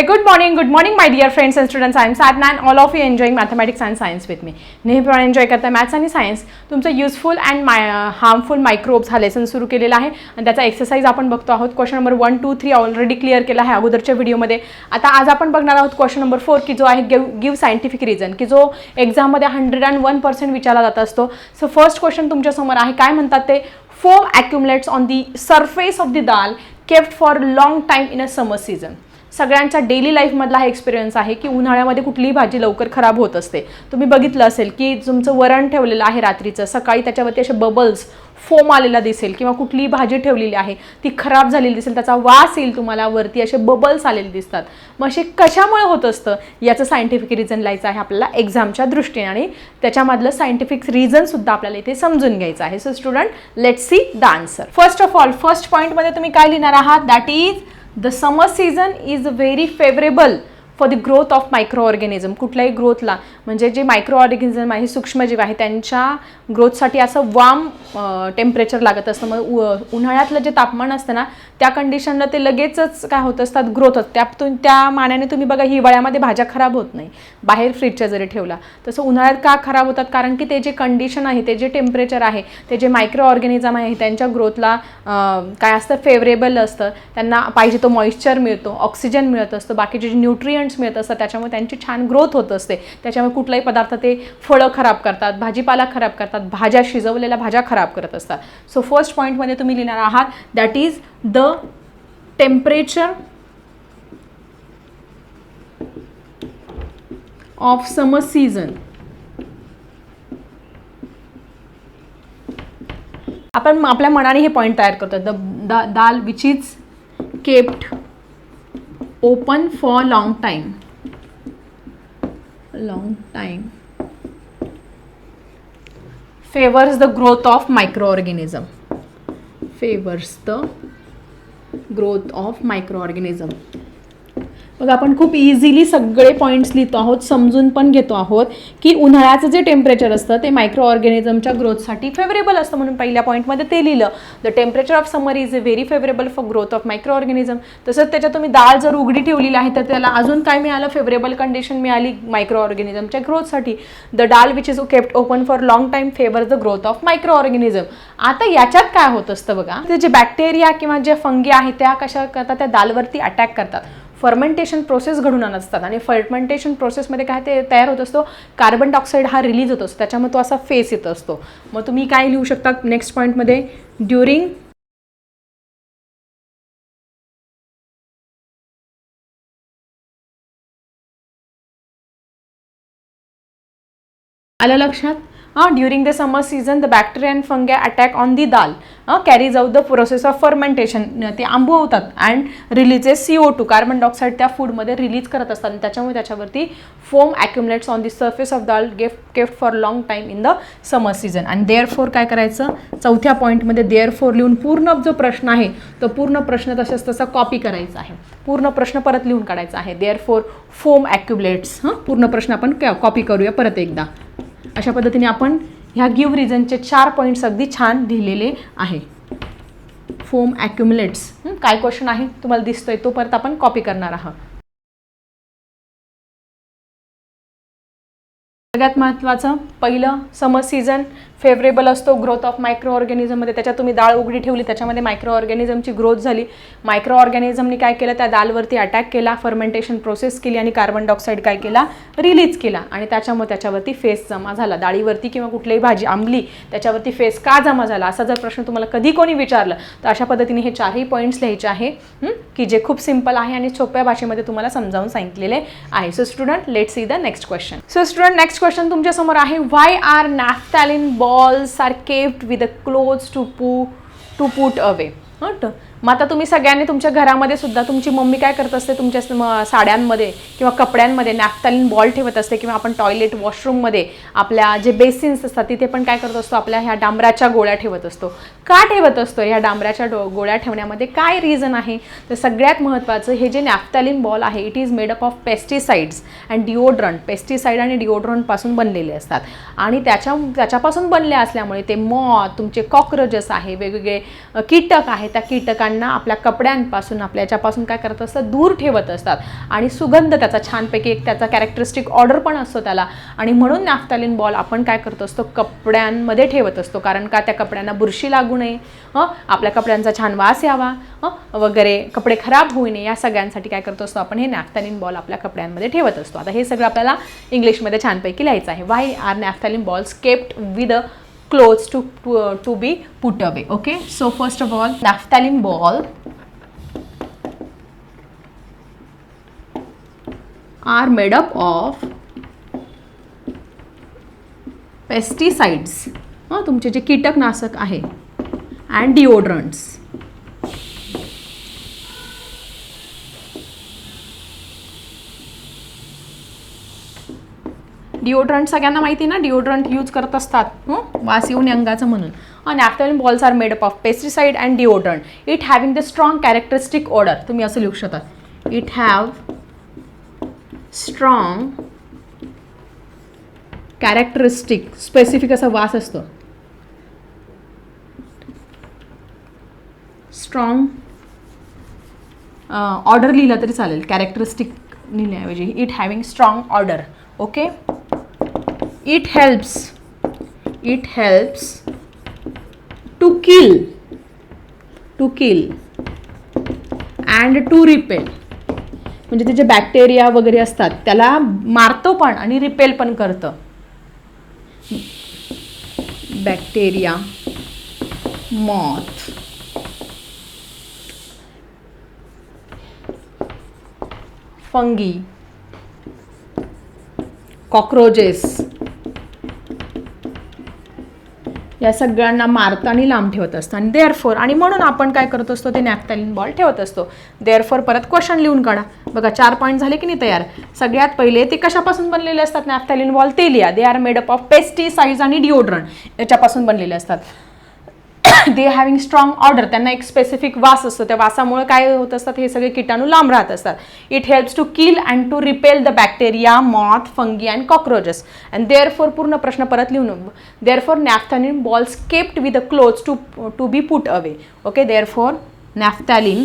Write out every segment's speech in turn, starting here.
Hey good morning good morning my dear friends and students I am sat and all of you enjoying mathematics and science with me नेहमीप्रमाणे enjoy करता maths आणि science तुमचं useful and my harmful microbes हा lesson सुरू केलेला आहे. आणि त्याचा एक्सरसाइज आपण बघतो आहोत. Question number one two three already clear केला आहे अगोदरच्या व्हिडिओमध्ये आता आज आपण बघणार आहोत क्वेश्चन नंबर फोर की जो आहे गिव गिव्ह सायंटिफिक रिझन की जो एक्झाममध्ये हंड्रेड अँड वन पर्सेंट विचारला जात असतो. सो फर्स्ट क्वेश्चन तुमच्यासमोर आहे. काय म्हणतात ते? Foam accumulates on the surface of the dal kept for long time in a summer season सगळ्यांच्या डेली लाईफमधला हा एक्सपिरियन्स आहे की उन्हाळ्यामध्ये कुठलीही भाजी लवकर खराब होत असते. तुम्ही बघितलं असेल की तुमचं वरण ठेवलेलं आहे रात्रीचं सकाळी त्याच्यावरती असे बबल्स फोम आलेला दिसेल किंवा कुठलीही भाजी ठेवलेली आहे ती खराब झालेली दिसेल त्याचा वास येईल तुम्हाला वरती असे बबल्स आलेले दिसतात. मग असे कशामुळे होत असतं? याचं सायंटिफिक रिझन लिहायचं आहे आपल्याला एक्झामच्या दृष्टीने आणि त्याच्यामधलं सायंटिफिक रिझनसुद्धा आपल्याला इथे समजून घ्यायचं आहे. So student let see the answer first of all first पॉईंटमध्ये तुम्ही काय लिहिणार आहात? That is the summer season is very favourable for the growth of micro organism कुठल्याही ग्रोथला म्हणजे जे मायक्रो ऑर्गॅनिझम आहे सूक्ष्मजीव आहे त्यांच्या ग्रोथसाठी असं वाम टेम्परेचर लागत असतं. मग उ- उन्हाळ्यातलं जे तापमान असतं ना त्या कंडिशनला ते लगेचच काय होत असतात ग्रोथ होत. त्यातून त्या मानाने तुम्ही बघा हिवाळ्यामध्ये भाज्या खराब होत नाही. बाहेर फ्रीजच्या जरी ठेवला तसं उन्हाळ्यात का खराब होतात? कारण की ते जे कंडिशन आहे ते जे टेम्परेचर आहे ते जे मायक्रो ऑर्गॅनिझम आहे त्यांच्या ग्रोथला काय असतं? फेवरेबल असतं. त्यांना पाहिजे तो मॉइश्चर मिळतो ऑक्सिजन मिळत असतं. बाकीचे जे न्यूट्रियंट्स मिळत असतात त्याच्यामुळे त्यांची छान ग्रोथ होत असते. त्याच्यामुळे कुठलाही पदार्थ ते फळं खराब करतात भाजीपाला खराब करतात भाज्या शिजवलेल्या भाज्या खराब करत असतात. सो फर्स्ट पॉईंटमध्ये तुम्ही लिहिणार आहात that is the temperature of summer season आपण आपल्या मनाने हे पॉईंट तयार करतो the the dal which is kept open for long time long time. Favors the growth of microorganism. Favors the growth of microorganism. मग आपण खूप इझिली सगळे पॉईंट्स लिहितो आहोत समजून पण घेतो आहोत की उन्हाळ्याचं जे टेम्परेचर असतं ते मायक्रो ऑर्गॅनिझमच्या ग्रोथसाठी फेवरेबल असतं म्हणून पहिल्या पॉईंटमध्ये ते लिहिलं. The temperature of summer is very favourable for growth of micro organism तसंच त्याच्यात तुम्ही डाळ जर उघडी ठेवलेली आहे तर त्याला अजून काय मिळालं? फेवरेबल कंडिशन मिळाली मायक्रो ऑर्गॅनिझमच्या ग्रोथसाठी the dal which is kept open for long time favour the growth of micro organism आता याच्यात काय होत असतं बघा? ते जे बॅक्टेरिया किंवा जे फंगी आहेत त्या कशा करतात? त्या दालवरती अटॅक करतात. फर्मेंटेशन प्रोसेस घडून आणत असतात आणि फर्मेंटेशन प्रोसेसमध्ये काय ते तयार होत असतो कार्बन डायऑक्साईड हा रिलीज होत असतो. त्याच्यामुळे तो असा फेस येत असतो. मग तुम्ही काय लिहू शकता नेक्स्ट पॉईंटमध्ये ड्युरिंग आलं लक्षात? हां during the summer season the bacteria and fungi attack on the dal carries out the process of fermentation ते आंबवतात and releases C O two carbon dioxide त्या फूडमध्ये रिलीज करत असतात. आणि त्याच्यामुळे त्याच्यावरती foam accumulates on the surface of dal गेफ kept for long time in the summer season आणि therefore काय करायचं? चौथ्या पॉईंटमध्ये देअर फोर लिहून पूर्ण जो प्रश्न आहे तो पूर्ण प्रश्न तसाच तसा कॉपी करायचा आहे. पूर्ण प्रश्न परत लिहून काढायचा आहे. देअर फोर फोम ॲक्युमुलेट्स हां पूर्ण प्रश्न आपण कॉपी करूया परत एकदा. अशा पद्धतीने आपण ह्या गिव्ह रिझनचे चार पॉईंट्स अगदी छान लिहिलेले आहे. फोम ॲक्युमुलेट्स काय क्वेश्चन आहे? तुम्हाला दिसतोय तो परत आपण कॉपी करणार आहात. सगळ्यात महत्त्वाचं पहिलं समर सीझन फेवरेबल असतो. ग्रोथ ऑफ मायक्रो ऑर्गॅनिझममध्ये त्याच्यात तुम्ही डाळ उघडी ठेवली त्याच्यामध्ये मायक्रो ऑर्गॅनिझमची ग्रोथ झाली. मायक्रो ऑर्गॅनिझमनी काय केलं? त्या दालवरती अटॅक केला फर्मेंटेशन प्रोसेस केली आणि कार्बन डायऑक्साईड काय केला? रिलीज केला. आणि त्याच्यामुळे त्याच्यावरती फेस जमा झाला. डाळीवरती किंवा कुठलीही भाजी आंबली त्याच्यावरती फेस का जमा झाला? असा जर प्रश्न तुम्हाला कधी कोणी विचारलं तर अशा पद्धतीने हे चारही पॉईंट्स लिहायचे आहे की जे खूप सिंपल आहे आणि सोप्या भाषेमध्ये तुम्हाला समजावून सांगितलेले आहे. So student let see the next question so student next question तुमच्यासमोर आहे. Why are naphthalene balls are kept with a clothes to put to put away मग आता तुम्ही सगळ्यांनी तुमच्या घरामध्ये सुद्धा तुमची मम्मी काय करत असते? तुमच्या साड्यांमध्ये किंवा कपड्यांमध्ये नॅफ्तालीन बॉल ठेवत असते किंवा आपण टॉयलेट वॉशरूममध्ये आपल्या जे बेसिन्स असतात तिथे पण काय करत असतो? आपल्या ह्या डांबराच्या गोळ्या ठेवत असतो. का ठेवत असतो ह्या डांबराच्या डो गोळ्या ठेवण्यामध्ये? काय रिझन आहे? तर सगळ्यात महत्त्वाचं हे जे नॅफ्थॅलिन बॉल आहे it is made up of pesticides and deodorant pesticide आणि डिओड्रंटपासून बनलेले असतात. आणि त्याच्या त्याच्यापासून बनले असल्यामुळे ते मॉ तुमचे कॉक्रोचेस आहे वेगवेगळे कीटक आहे त्या कीटकांना त्यांना आपल्या कपड्यांपासून आपल्या याच्यापासून काय करत असतात? दूर ठेवत असतात. आणि सुगंध त्याचा छानपैकी एक त्याचा कॅरेक्टरिस्टिक ऑर्डर पण असतो त्याला. आणि म्हणून नॅफ्थॅलिन बॉल आपण काय करत असतो? कपड्यांमध्ये ठेवत असतो. कारण का? त्या कपड्यांना बुरशी लागू नये. हं? आपल्या कपड्यांचा छान वास यावा. हं? वगैरे कपडे खराब होऊ नये. या सगळ्यांसाठी काय करत असतो आपण? हे नॅफ्थॅलिन बॉल आपल्या कपड्यांमध्ये ठेवत असतो. आता हे सगळं आपल्याला इंग्लिशमध्ये छानपैकी लिहायचं आहे. Why are naphthalene balls kept with a clothes to, to, uh, to be put away okay so first of all naphthalene ball are made up of pesticides हां तुमचे जे कीटकनाशक आहे अँड डिओड्रंट्स डिओड्रंट सगळ्यांना माहिती ना? डिओड्रंट यूज करत असतात. वास येऊन अंगाचं म्हणून. आणि naphthalene balls are made up of pesticide and deodorant it having the strong characteristic odour तुम्ही असं लिहू शकता. It have strong characteristic specific असा वास असतो. स्ट्रॉंग ऑर्डर लिहिलं तरी चालेल. कॅरेक्टरिस्टिक लिहिण्याऐवजी it having strong odour okay it helps it helps to kill to kill and to repel म्हणजे ते जे बॅक्टेरिया वगैरे असतात त्याला मारतो पण आणि रिपेल पण करतं. बॅक्टेरिया मॉथ फंगी कॉक्रोचेस या सगळ्यांना मारताना लांब ठेवत असतं. आणि देअरफोर आणि म्हणून आपण काय करत असतो ते नॅफ्थॅलिन बॉल ठेवत असतो. देअरफोर परत क्वेश्चन लिहून काढा. बघा चार पॉईंट झाले की नाही तयार? सगळ्यात पहिले ते कशापासून बनलेले असतात? नॅफ्थॅलिन बॉल ते लिहा they are made up of pesticides आणि डिओड्रंट याच्यापासून बनलेले असतात. दे हॅव्हिंग स्ट्रॉंग ऑर्डर त्यांना एक स्पेसिफिक वास असतो. त्या वासामुळे काय होत असतात? हे सगळे किटाणू लांब राहत असतात. It helps to kill and to repel the bacteria moth fungi and cockroaches and therefore पूर्ण प्रश्न परत लिहून therefore naphthalene balls kept with a cloth to to be put away okay therefore naphthalene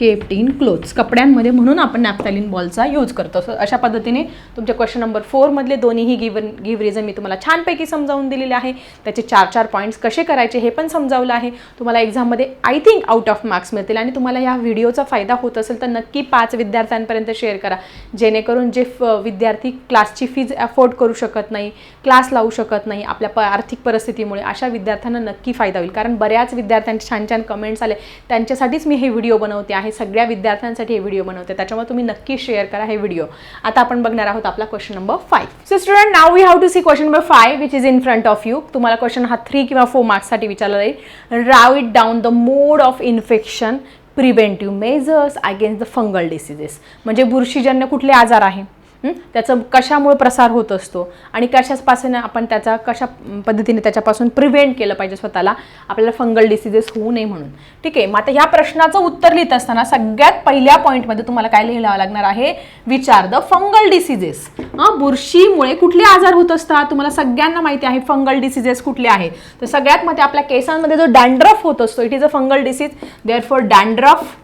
kept clothes कपड्यांमध्ये म्हणून आपण नॅप्थॅलिन बॉलचा use करतो. So अशा पद्धतीने तुमच्या क्वेश्चन नंबर फोरमधले दोन्हीही गिवन गिव्ह रिझन मी तुम्हाला छानपैकी समजावून दिलेले आहे. त्याचे चार चार पॉईंट्स कसे करायचे हे पण समजावलं आहे. तुम्हाला एक्झाममध्ये I think out of marks मिळतील आणि तुम्हाला या व्हिडिओचा फायदा होत असेल तर नक्की पाच विद्यार्थ्यांपर्यंत शेअर करा. जेणेकरून जे फ विद्यार्थी क्लासची फीज अफोर्ड करू शकत नाही क्लास लावू शकत नाही आपल्या प आर्थिक परिस्थितीमुळे अशा विद्यार्थ्यांना नक्की फायदा होईल. कारण बऱ्याच विद्यार्थ्यांचे छान छान कमेंट्स आले. त्यांच्यासाठीच मी हे व्हिडिओ बनवते आहे. सगळ्या विद्यार्थ्यांसाठी हे व्हिडिओ बनवते. त्याच्यामुळे तुम्ही नक्की शेअर करा हे व्हिडिओ आता आपण बघणार आहोत आपला question number five so student now we have to see question number five which is in front of you तुम्हाला क्वेश्चन हा थ्री किंवा फोर मार्क्ससाठी विचारला जाईल. Write it down the mode of infection preventive measures against the fungal diseases म्हणजे बुरशीजन्य कुठले आजार आहे? त्याचं कशामुळे प्रसार होत असतो? आणि कशापासून आपण त्याचा कशा पद्धतीने त्याच्यापासून प्रिव्हेंट केलं पाहिजे स्वतःला? आपल्याला फंगल डिसिजेस होऊ नये म्हणून. ठीक आहे मग आता ह्या प्रश्नाचं उत्तर लिहित असताना सगळ्यात पहिल्या पॉईंटमध्ये तुम्हाला काय लिहावं लागणार आहे? विचार द फंगल डिसिजेस हां? बुरशीमुळे कुठले आजार होत असतात? तुम्हाला सगळ्यांना माहिती आहे फंगल डिसिजेस कुठले आहे? तर सगळ्यात मध्ये आपल्या केसांमध्ये जो डॅन्ड्रफ होत असतो it is a fungal disease therefore dandruff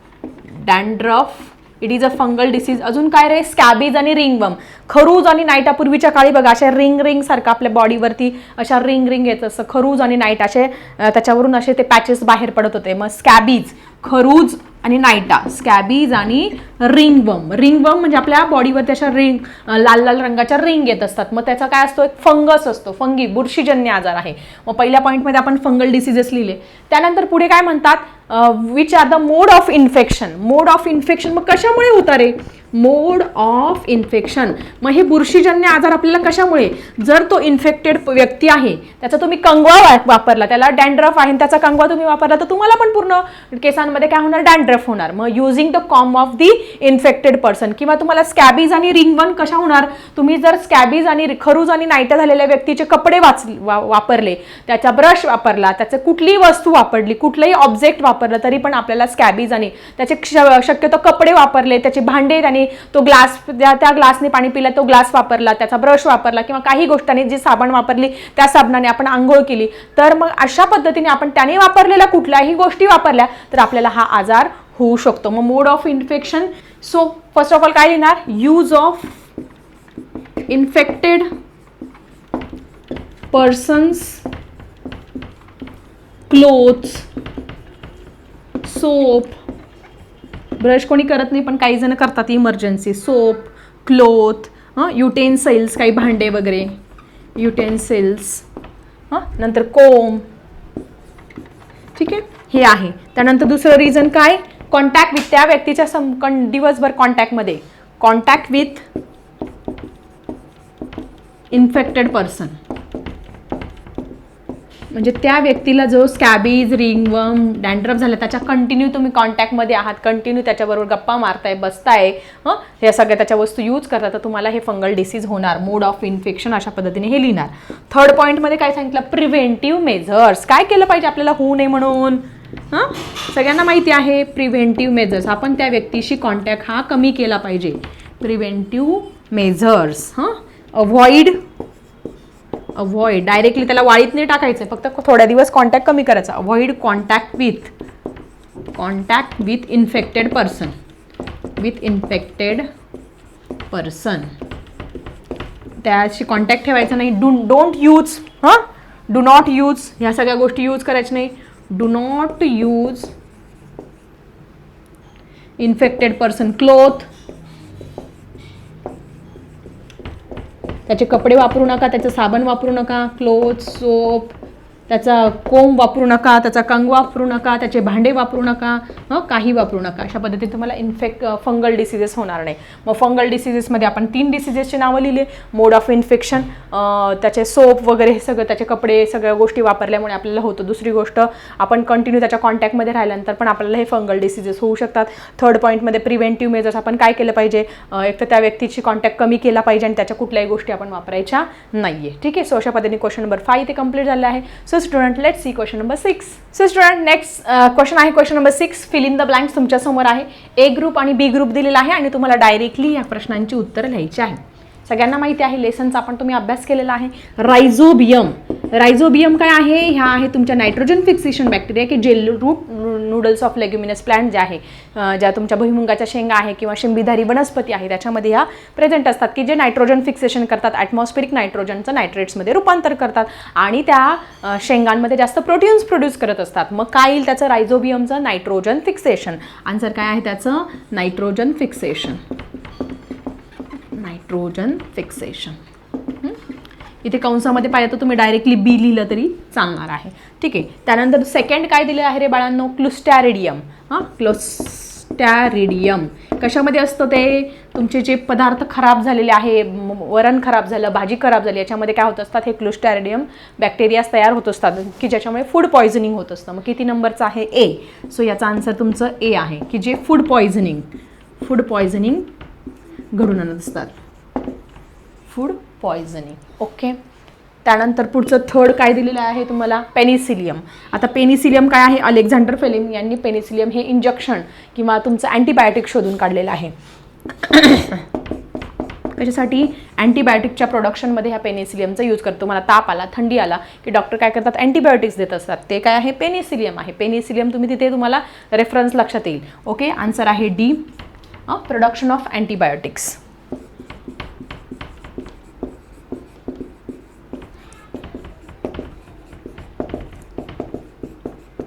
dandruff it is a fungal disease अजून काय रे? स्कॅबीज आणि रिंगवम खरूज आणि नाईटा पूर्वीच्या काळी बघा अशा रिंग रिंग सारखं आपल्या बॉडीवरती अशा रिंग रिंग येत असतं. खरूज आणि नाईट असे त्याच्यावरून असे ते पॅचेस बाहेर पडत होते. मग स्कॅबीज खरूज आणि नाईटा स्कॅबीज आणि रिंगवम रिंगवम म्हणजे आपल्या बॉडीवरती अशा रिंग लाल लाल रंगाच्या रिंग येत असतात. मग त्याचा काय असतो? एक फंगस असतो. फंगी बुरशीजन्य आजार आहे. मग पहिल्या पॉईंटमध्ये आपण फंगल डिसिजेस लिहिले. त्यानंतर पुढे काय म्हणतात? Which are the mode of infection mode of infection मग कशामुळे होतं रे? Mode of infection. मग हे बुरशीजन्य आजार आपल्याला कशामुळे? जर तो इन्फेक्टेड व्यक्ती आहे त्याचा तुम्ही कंगवा वापरला त्याला डँड्रफ आहे आणि त्याचा कंगवा तुम्ही वापरला तर तुम्हाला पण पूर्ण केसांमध्ये काय होणार? डँड्रफ होणार. मग using the comb of the infected person किंवा तुम्हाला स्कॅबीज आणि रिंगवन कशा होणार? तुम्ही जर स्कॅबीज आणि खरूज आणि नायट्या झालेल्या व्यक्तीचे कपडे वाच वा- वापरले त्याचा ब्रश वापरला त्याचं कुठलीही वस्तू वापरली कुठलंही ऑब्जेक्ट वापरलं तरी पण आपल्याला स्कॅबीज आणि त्याचे शक्यतो कपडे वापरले त्याचे भांडे त्याने त्याने तो ग्लास त्या त्या ग्लासने पाणी पिलं तो ग्लास वापरला त्याचा ब्रश वापरला किंवा काही गोष्टीने जी साबण वापरली त्या साबणाने आपण आंघोळ केली. तर मग अशा पद्धतीने आपण त्याने वापरलेल्या कुठल्याही गोष्टी वापरल्या तर आपल्याला हा आजार होऊ शकतो. मग mode of infection so first of all काय लिहिणार? Use of infected persons clothes soap brush कोणी करत नाही पण काही जण करतात इमर्जन्सी सोप क्लोथ हां युटेन्सिल्स काही भांडे वगैरे. युटेन्सिल्स हां नंतर कोम ठीक आहे? हे आहे. त्यानंतर दुसरं रिझन काय? कॉन्टॅक्ट विथ त्या व्यक्तीच्या सम कं दिवसभर कॉन्टॅक्टमध्ये कॉन्टॅक्ट विथ इन्फेक्टेड पर्सन म्हणजे त्या व्यक्तीला जो स्कॅबीज रिंगवम डॅन्ड्रफ झाला त्याच्या कंटिन्यू तुम्ही कॉन्टॅक्टमध्ये आहात कंटिन्यू त्याच्याबरोबर गप्पा मारताय बसताय हं? हे सगळ्या त्याच्या वस्तू यूज करता तर तुम्हाला हे फंगल डिसीज होणार मोड ऑफ इन्फेक्शन अशा पद्धतीने हे लिहिणार. थर्ड पॉईंटमध्ये काय सांगितलं? प्रिव्हेंटिव्ह मेजर्स काय केलं पाहिजे आपल्याला? होऊ नये म्हणून. हां? सगळ्यांना माहिती आहे प्रिव्हेंटिव्ह मेजर्स आपण त्या व्यक्तीशी कॉन्टॅक्ट हा कमी केला पाहिजे. प्रिव्हेंटिव्ह मेजर्स हां? अवॉइड अवॉइड डायरेक्टली त्याला वाळीत नाही टाकायचं फक्त थोड्या दिवस कॉन्टॅक्ट कमी करायचा. Avoid contact with contact with infected person with infected person त्याशी कॉन्टॅक्ट ठेवायचा नाही. डू डोंट यूज हां? डू नॉट यूज ह्या सगळ्या गोष्टी यूज करायच्या नाही. Do not use infected person cloth त्याचे कपडे वापरू नका त्याचं साबण वापरू नका क्लोथ सोप त्याचा कोंब वापरू नका त्याचा कंग वापरू नका त्याचे भांडे वापरू नका हं काही वापरू नका. अशा पद्धतीने तुम्हाला इन्फेक्ट फंगल डिसिजेस होणार नाही. मग फंगल डिसिजेसमध्ये आपण तीन डिसिजेसची नावं लिहिले. मोड ऑफ इन्फेक्शन त्याचे सोप वगैरे हे सगळं त्याचे कपडे सगळ्या गोष्टी वापरल्यामुळे आपल्याला होतं. दुसरी गोष्ट आपण कंटिन्यू त्याच्या कॉन्टॅक्टमध्ये राहिल्यानंतर पण आपल्याला हे फंगल डिसिजेस होऊ शकतात. थर्ड पॉईंटमध्ये प्रिव्हेंटिव्ह मेजर्स आपण काय केलं पाहिजे? एक तर त्या व्यक्तीची कॉन्टॅक्ट कमी केला पाहिजे आणि त्याच्या कुठल्याही गोष्टी आपण वापरायच्या नाही आहे ठीक आहे? सो अशा पद्धतीने क्वेश्चन नंबर फाय ते कंप्लीट झालं आहे. So student let see question number six so student next question आहे. Question number six fill in the blanks तुमच्यासमोर आहे. ए ग्रुप आणि बी ग्रुप दिलेला आहे आणि तुम्हाला डायरेक्टली या प्रश्नांची उत्तरं लिहायची आहे. सगळ्यांना माहिती आहे लेसनचा आपण तुम्ही अभ्यास केलेला आहे. रायझोबियम रायझोबियम काय आहे? ह्या आहे तुमच्या नायट्रोजन फिक्सेशन बॅक्टेरिया की जे root nodules of leguminous plant जे आहे ज्या तुमच्या भुईमुगाच्या शेंगा आहे किंवा शिंबीधारी वनस्पती आहे त्याच्यामध्ये ह्या प्रेझेंट असतात की जे नायट्रोजन फिक्सेशन करतात ॲटमॉस्फेरिक नायट्रोजनचं नायट्रेट्समध्ये रूपांतर करतात आणि त्या शेंगांमध्ये जास्त प्रोटीन्स प्रोड्यूस करत असतात. मग काय येईल त्याचं रायझोबियमचं नायट्रोजन फिक्सेशन. आन्सर काय आहे त्याचं? Nitrogen fixation. Nitrogen fixation. इथे कंसामध्ये पाहिजे तर तुम्ही डायरेक्टली बी लिहिलं तरी चालणार आहे. ठीक आहे. त्यानंतर सेकंड काय दिलं आहे रे बाळांनो? क्लुस्टॅरिडियम हां? क्लोस्टॅरिडियम कशामध्ये असतं ते? तुमचे जे पदार्थ खराब झालेले आहे वरण खराब झालं भाजी खराब झाली याच्यामध्ये काय होत असतात? हे क्लोस्टॅरिडियम बॅक्टेरियाज तयार होत असतात की ज्याच्यामुळे फूड पॉयझनिंग होत असतं. मग किती नंबरचं आहे? ए सो याचा आन्सर तुमचं ए आहे की जे फूड पॉयझनिंग फूड पॉयझनिंग घडून आणत असतात. फूड पॉयझनिंग ओके त्यानंतर पुढचं थर्ड काय दिलेलं आहे तुम्हाला? पेनिसिलियम आता पेनिसिलियम काय आहे? अलेक्झांडर फेलिम यांनी पेनिसिलियम हे इंजेक्शन किंवा तुमचं अँटीबायोटिक शोधून काढलेलं आहे. त्याच्यासाठी अँटीबायोटिकच्या प्रोडक्शनमध्ये ह्या पेनिसिलियमचा यूज करतो. तुम्हाला ताप आला थंडी आला की डॉक्टर काय करतात? अँटीबायोटिक्स देत असतात. ते काय आहे? पेनिसिलियम आहे. पेनिसिलियम तुम्ही तिथे तुम्हाला रेफरन्स लक्षात येईल. ओके आन्सर आहे डी प्रोडक्शन ऑफ अँटीबायोटिक्स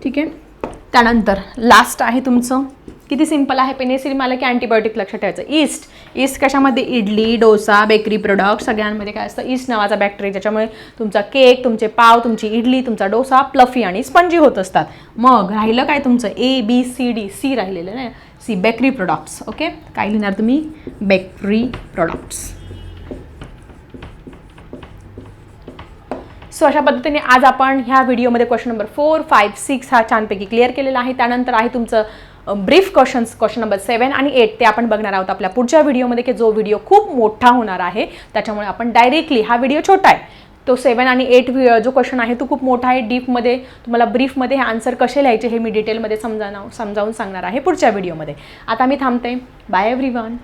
ठीक आहे? त्यानंतर लास्ट आहे तुमचं. किती सिंपल आहे? पेनिसिलिम आलं की अँटीबायोटिक लक्षात ठेवायचं. ईस्ट ईस्ट कशामध्ये? इडली डोसा बेकरी प्रोडक्ट सगळ्यांमध्ये काय असतं? ईस्ट नावाचा बॅक्टेरिया ज्याच्यामुळे तुमचा केक तुमचे पाव तुमची इडली तुमचा डोसा प्लफी आणि स्पंजी होत असतात. मग राहिलं काय तुमचं? A B C D C राहिलेलं नाही. सी बेकरी प्रोडक्ट्स ओके काय लिहिणार तुम्ही? बेकरी प्रोडक्ट्स सो अशा पद्धतीने आज आपण ह्या व्हिडिओमध्ये question number four five six हा छानपैकी क्लिअर केलेला आहे. त्यानंतर आहे तुमचं brief questions question number seven आणि एट ते आपण बघणार आहोत आपल्या पुढच्या व्हिडिओमध्ये की जो व्हिडिओ खूप मोठा होणार आहे त्याच्यामुळे आपण डायरेक्टली हा व्हिडिओ छोटा आहे. तो सेवन आणि एट जो क्वेश्चन आहे तो खूप मोठा आहे. डीपमध्ये तुम्हाला ब्रीफमध्ये हे आन्सर कसे लिहायचे हे मी डिटेलमध्ये समजावून समजावून सांगणार आहे पुढच्या व्हिडिओमध्ये. आता मी थांबते. Bye every one